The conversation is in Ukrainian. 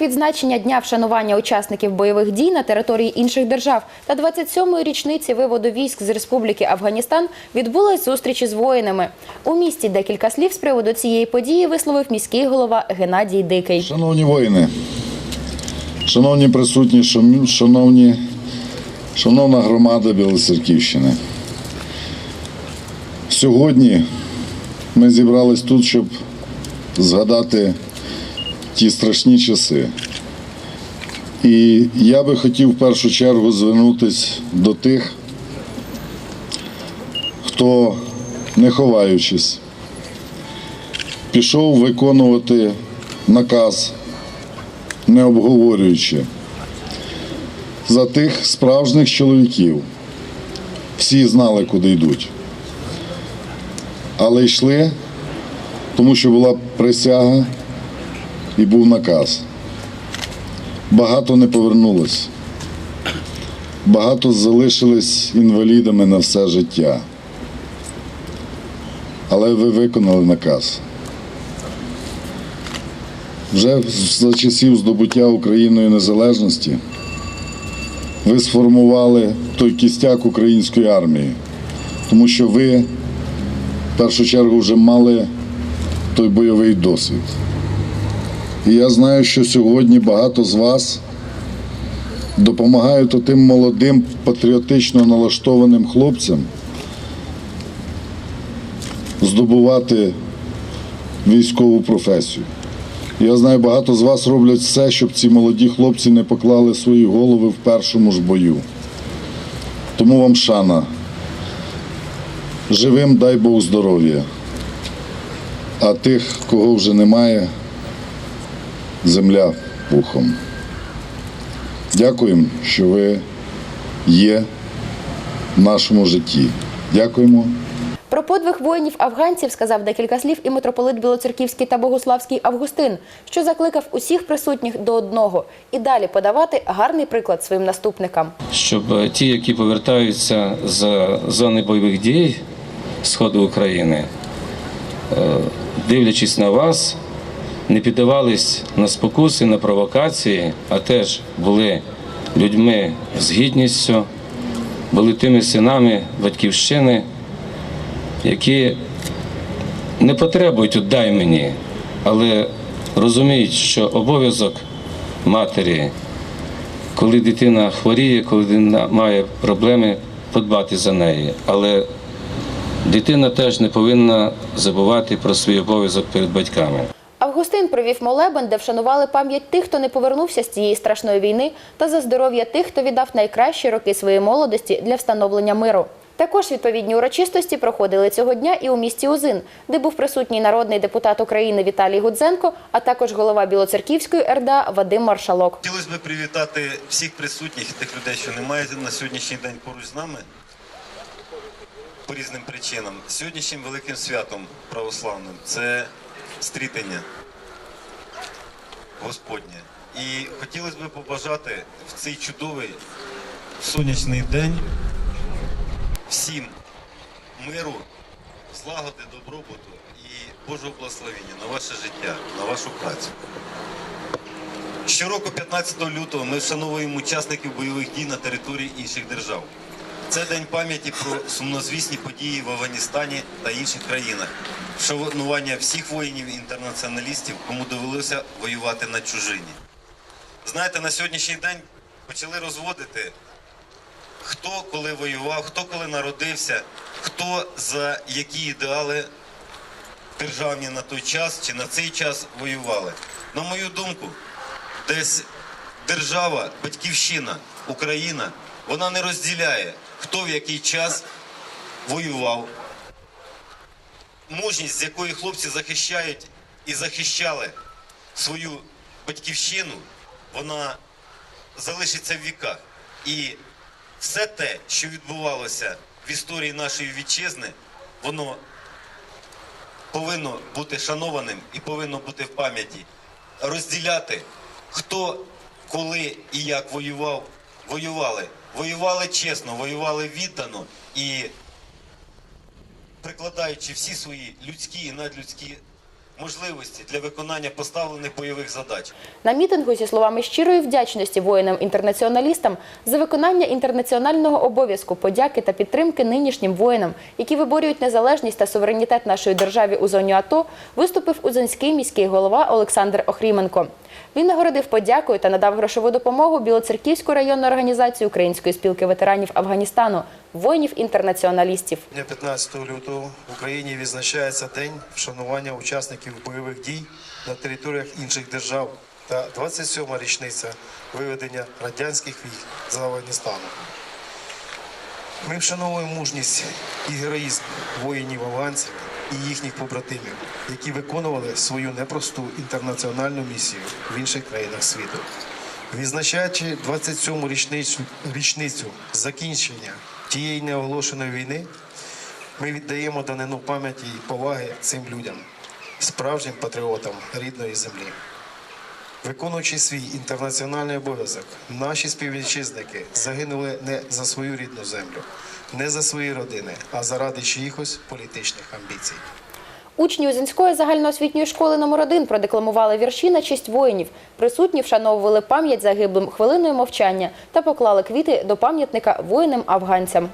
відзначення дня вшанування учасників бойових дій на території інших держав та 27-ї річниці виводу військ з Республіки Афганістан відбулась зустріч із воїнами. У місті декілька слів з приводу цієї події висловив міський голова Геннадій Дикий. Шановні воїни, шановні присутні, шановні, шановна громада Білоцерківщини. Сьогодні ми зібрались тут, щоб згадати ті страшні часи. І я би хотів в першу чергу звернутися до тих, хто, не ховаючись, пішов виконувати наказ, не обговорюючи, за тих справжніх чоловіків. Всі знали, куди йдуть. Але йшли, тому що була присяга і був наказ. Багато не повернулось. Багато залишились інвалідами на все життя. Але ви виконали наказ. Вже за часів здобуття Україною незалежності ви сформували той кістяк української армії, тому що ви в першу чергу вже мали той бойовий досвід. І я знаю, що сьогодні багато з вас допомагають тим молодим патріотично налаштованим хлопцям здобувати військову професію. Я знаю, багато з вас роблять все, щоб ці молоді хлопці не поклали свої голови в першому ж бою. Тому вам шана. Живим дай Бог здоров'я. А тих, кого вже немає, земля пухом. Дякуємо, що ви є в нашому житті. Дякуємо. Про подвиг воїнів афганців сказав декілька слів і митрополит Білоцерківський та Богославський Августин, що закликав усіх присутніх до одного і далі подавати гарний приклад своїм наступникам. щоб е, ті, які повертаються з зони бойових дій Сходу України, е, дивлячись на вас, не піддавались на спокуси, на провокації, а теж були людьми з гідністю, були тими синами батьківщини, які не потребують «отдай мені, але розуміють, що обов'язок матері коли дитина хворіє, коли дитина має проблеми, подбати за неї. Але дитина теж не повинна забувати про свій обов'язок перед батьками. Августин провів молебен, де вшанували пам'ять тих, хто не повернувся з цієї страшної війни, та за здоров'я тих, хто віддав найкращі роки своєї молодості для встановлення миру. Також відповідні урочистості проходили цього дня і у місті Узин, де був присутній народний депутат України Віталій Гудзенко, а також голова Білоцерківської РДА Вадим Маршалок. Хотілося б привітати всіх присутніх, тих людей, що немає на сьогоднішній день поруч з нами по різним причинам. Сьогоднішнім великим святом православним це стрітення Господнє. І хотілося б побажати в цей чудовий сонячний день всім миру, злагоди, добробуту і Божого благословення на ваше життя, на вашу працю. Щороку, 15 лютого, ми вшановуємо учасників бойових дій на території інших держав. Це день пам'яті про сумнозвісні події в Афганістані та інших країнах, вшанування всіх воїнів-інтернаціоналістів, кому довелося воювати на чужині. Знаєте, на сьогоднішній день почали розводити, хто коли воював, хто коли народився, хто за які ідеали державні на той час чи на цей час воювали. На мою думку, десь держава, батьківщина, Україна, вона не розділяє, хто в який час воював. Мужність, з якої хлопці захищають і захищали свою батьківщину, вона залишиться в віках. І все те, що відбувалося в історії нашої вітчизни, воно повинно бути шанованим і повинно бути в пам'яті. Розділяти, хто, коли і як воював, воювали. Воювали чесно, воювали віддано і прикладаючи всі свої людські і надлюдські можливості для виконання поставлених бойових задач. На мітингу зі словами щирої вдячності воїнам-інтернаціоналістам за виконання інтернаціонального обов'язку, подяки та підтримки нинішнім воїнам, які виборюють незалежність та суверенітет нашої держави у зоні АТО, виступив Узанський міський голова Олександр Охріменко. Він нагородив подякою та надав грошову допомогу Білоцерківську районну організацію Української спілки ветеранів Афганістану, воїнів-інтернаціоналістів. Дня 15 лютого в Україні відзначається День вшанування учасників бойових дій на територіях інших держав та 27-ма річниця виведення радянських військ з Афганістану. Ми вшановуємо мужність і героїзм воїнів афганців і їхніх побратимів, які виконували свою непросту інтернаціональну місію в інших країнах світу. Відзначаючи 27-му річницю, річницю закінчення тієї неоголошеної війни, ми віддаємо данину пам'яті і поваги цим людям, справжнім патріотам рідної землі. Виконуючи свій інтернаціональний обов'язок, наші співвітчизники загинули не за свою рідну землю, не за свої родини, а заради чиїхось політичних амбіцій. Учні Узінської загальноосвітньої школи номер 1 продекламували вірші на честь воїнів. Присутні вшановували пам'ять загиблим хвилиною мовчання та поклали квіти до пам'ятника воїнам-афганцям.